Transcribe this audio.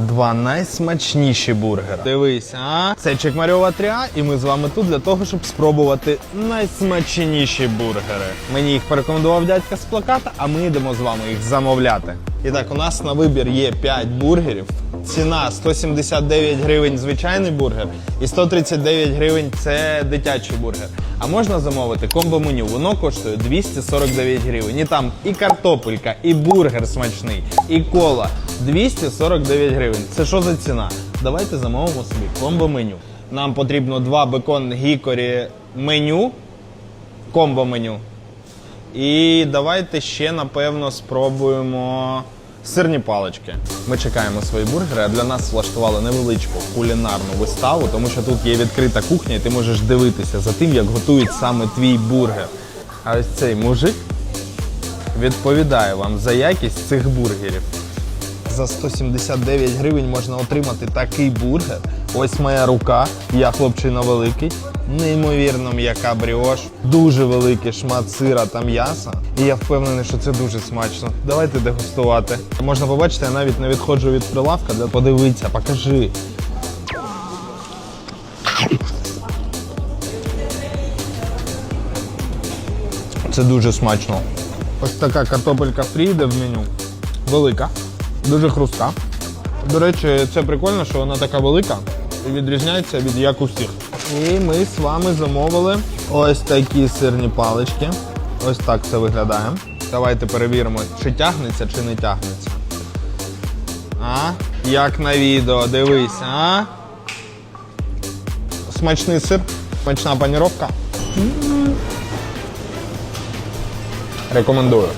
два найсмачніші бургери. Дивись, а це Чекмарьова 3А, і ми з вами тут для того, щоб спробувати найсмачніші бургери. Мені їх порекомендував дядька з плаката, а ми йдемо з вами їх замовляти. І так, у нас на вибір є 5 бургерів. Ціна 179 гривень звичайний бургер і 139 гривень це дитячий бургер. А можна замовити комбо меню. Воно коштує 249 гривень. І там і картопелька, і бургер смачний, і кола. 249 гривень. Це що за ціна? Давайте замовимо собі комбо меню. Нам потрібно два бекон гікорі меню, комбо меню. І давайте ще, напевно, спробуємо сирні палички. Ми чекаємо свої бургери, а для нас влаштували невеличку кулінарну виставу, тому що тут є відкрита кухня, і ти можеш дивитися за тим, як готують саме твій бургер. А ось цей мужик відповідає вам за якість цих бургерів. За 179 гривень можна отримати такий бургер. Ось моя рука, я хлопчина великий. Неймовірно м'яка бріош, дуже великий шмат сира та м'яса. І я впевнений, що це дуже смачно. Давайте дегустувати. Можна побачити, я навіть не відходжу від прилавка, де подивитися, покажи. Це дуже смачно. Ось така картопелька фрі йде в меню. Велика, дуже хрустка. До речі, це прикольно, що вона така велика і відрізняється від як усіх. І ми з вами замовили ось такі сирні палички. Ось так це виглядає. Давайте перевіримо, чи тягнеться, чи не тягнеться. А? Як на відео, дивись, а? Смачний сир, смачна паніровка. Рекомендую.